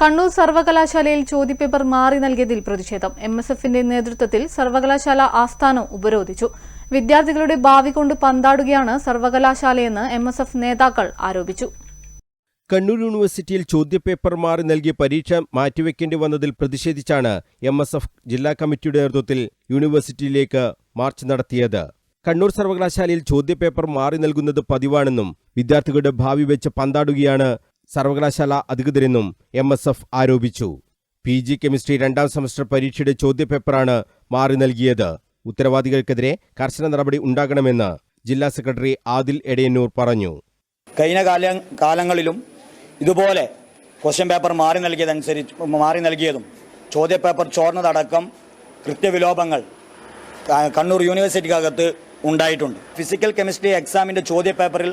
കണ്ണൂർ സർവകലാശാലയിൽ ചോദ്യപേപ്പർ മാറി നൽകിയതിൽ പ്രതിഷേധം. എം എസ് എഫിന്റെ നേതൃത്വത്തിൽ സർവകലാശാല ആസ്ഥാനം ഉപരോധിച്ചു. വിദ്യാർത്ഥികളുടെ ഭാവി കൊണ്ട് പന്താടുകയാണ് സർവകലാശാലയെന്ന് എം എസ് എഫ് നേതാക്കൾ ആരോപിച്ചു. കണ്ണൂർ യൂണിവേഴ്സിറ്റിയിൽ ചോദ്യപേപ്പർ മാറി നൽകിയ പരീക്ഷ മാറ്റിവെക്കേണ്ടി വന്നതിൽ പ്രതിഷേധിച്ചാണ് എം എസ് എഫ് ജില്ലാ കമ്മിറ്റിയുടെ നേതൃത്വത്തിൽ യൂണിവേഴ്സിറ്റിയിലേക്ക് മാർച്ച് നടത്തിയത്. കണ്ണൂർ സർവകലാശാലയിൽ ചോദ്യപേപ്പർ മാറി നൽകുന്നത് പതിവാണെന്നും വിദ്യാർത്ഥികളുടെ ഭാവി വെച്ച് പന്താടുകയാണ് സർവകലാശാല അധികൃതരെന്നും എം എസ് എഫ് ആരോപിച്ചു. പി ജി കെമിസ്ട്രി രണ്ടാം സെമസ്റ്റർ പരീക്ഷയുടെ ചോദ്യപേപ്പറാണ് മാറി നൽകിയത്. ഉത്തരവാദികൾക്കെതിരെ കർശന നടപടി ഉണ്ടാകണമെന്ന് ജില്ലാ സെക്രട്ടറി ആദിൽ എടയന്നൂർ പറഞ്ഞു. കഴിഞ്ഞ കാല കാലങ്ങളിലും ഇതുപോലെ ക്വസ്റ്റ്യൻ പേപ്പർ മാറി നൽകിയതനുസരിച്ച് മാറി നൽകിയതും ചോദ്യപേപ്പർ ചോർന്നതടക്കം കൃത്യവിലോപങ്ങൾ കണ്ണൂർ യൂണിവേഴ്സിറ്റിക്കകത്ത് ഉണ്ടായിട്ടുണ്ട്. ഫിസിക്കൽ കെമിസ്ട്രി എക്സാമിന്റെ ചോദ്യപേപ്പറിൽ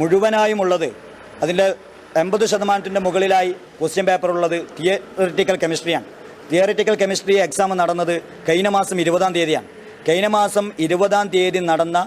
മുഴുവനായും ഉള്ളത് അതിന്റെ എൺപത് ശതമാനത്തിന്റെ മുകളിലായി ക്വസ്റ്റ്യൻ പേപ്പർ ഉള്ളത് തിയറിറ്റിക്കൽ കെമിസ്ട്രിയാണ് തിയറിറ്റിക്കൽ കെമിസ്ട്രി എക്സാം നടന്നത് കഴിഞ്ഞ മാസം ഇരുപതാം തീയതിയാണ്. കഴിഞ്ഞ മാസം ഇരുപതാം തീയതി നടന്ന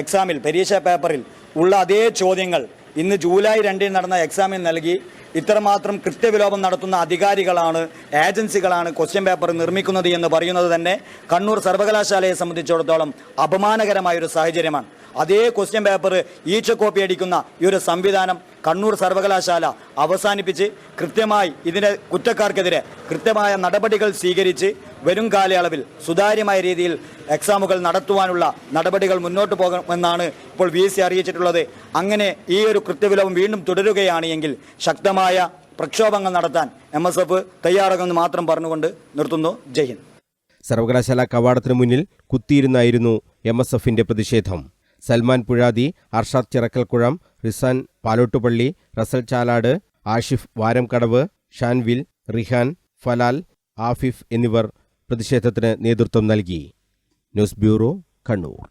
എക്സാമിൽ പരീക്ഷാ പേപ്പറിൽ ഉള്ള അതേ ചോദ്യങ്ങൾ ഇന്ന് ജൂലൈ രണ്ടിന് നടന്ന എക്സാമിൽ നൽകി. ഇത്രമാത്രം കൃത്യവിലോപം നടത്തുന്ന അധികാരികളാണ് ഏജൻസികളാണ് ക്വസ്റ്റ്യൻ പേപ്പർ നിർമ്മിക്കുന്നത് എന്ന് പറയുന്നത് തന്നെ കണ്ണൂർ സർവകലാശാലയെ സംബന്ധിച്ചിടത്തോളം അപമാനകരമായൊരു സാഹചര്യമാണ്. അതേ ക്വസ്റ്റ്യൻ പേപ്പർ ഈച്ച കോപ്പി അടിക്കുന്ന ഈ ഒരു സംവിധാനം കണ്ണൂർ സർവകലാശാല അവസാനിപ്പിച്ച് കൃത്യമായി ഇതിന്റെ കുറ്റക്കാർക്കെതിരെ കൃത്യമായ നടപടികൾ സ്വീകരിച്ച് വരും കാലയളവിൽ സുതാര്യമായ രീതിയിൽ എക്സാമുകൾ നടത്തുവാനുള്ള നടപടികൾ മുന്നോട്ട് പോകണമെന്നാണ് ഇപ്പോൾ വി അറിയിച്ചിട്ടുള്ളത്. അങ്ങനെ ഈ ഒരു കൃത്യവിലവും വീണ്ടും തുടരുകയാണ് എങ്കിൽ ശക്തമായ പ്രക്ഷോഭങ്ങൾ നടത്താൻ എം എസ് എഫ് തയ്യാറാകുമെന്ന് മാത്രം പറഞ്ഞുകൊണ്ട് നിർത്തുന്നു. ജയ്ഹിന്ദ് സർവകലാശാല കവാടത്തിന് മുന്നിൽ കുത്തിയിരുന്നായിരുന്നു എം എസ് എഫിന്റെ പ്രതിഷേധം. സൽമാൻ പുഴാതി അർഷാദ് ചിറക്കൽക്കുഴം റിസാൻ പാലോട്ടുപള്ളി റസൽ ചാലാട് ആഷിഫ് വാരംകടവ് ഷാൻവിൽ റിഹാൻ ഫലാൽ ആഫിഫ് എന്നിവർ പ്രതിഷേധത്തിന് നേതൃത്വം നൽകി. News bureau Kannur.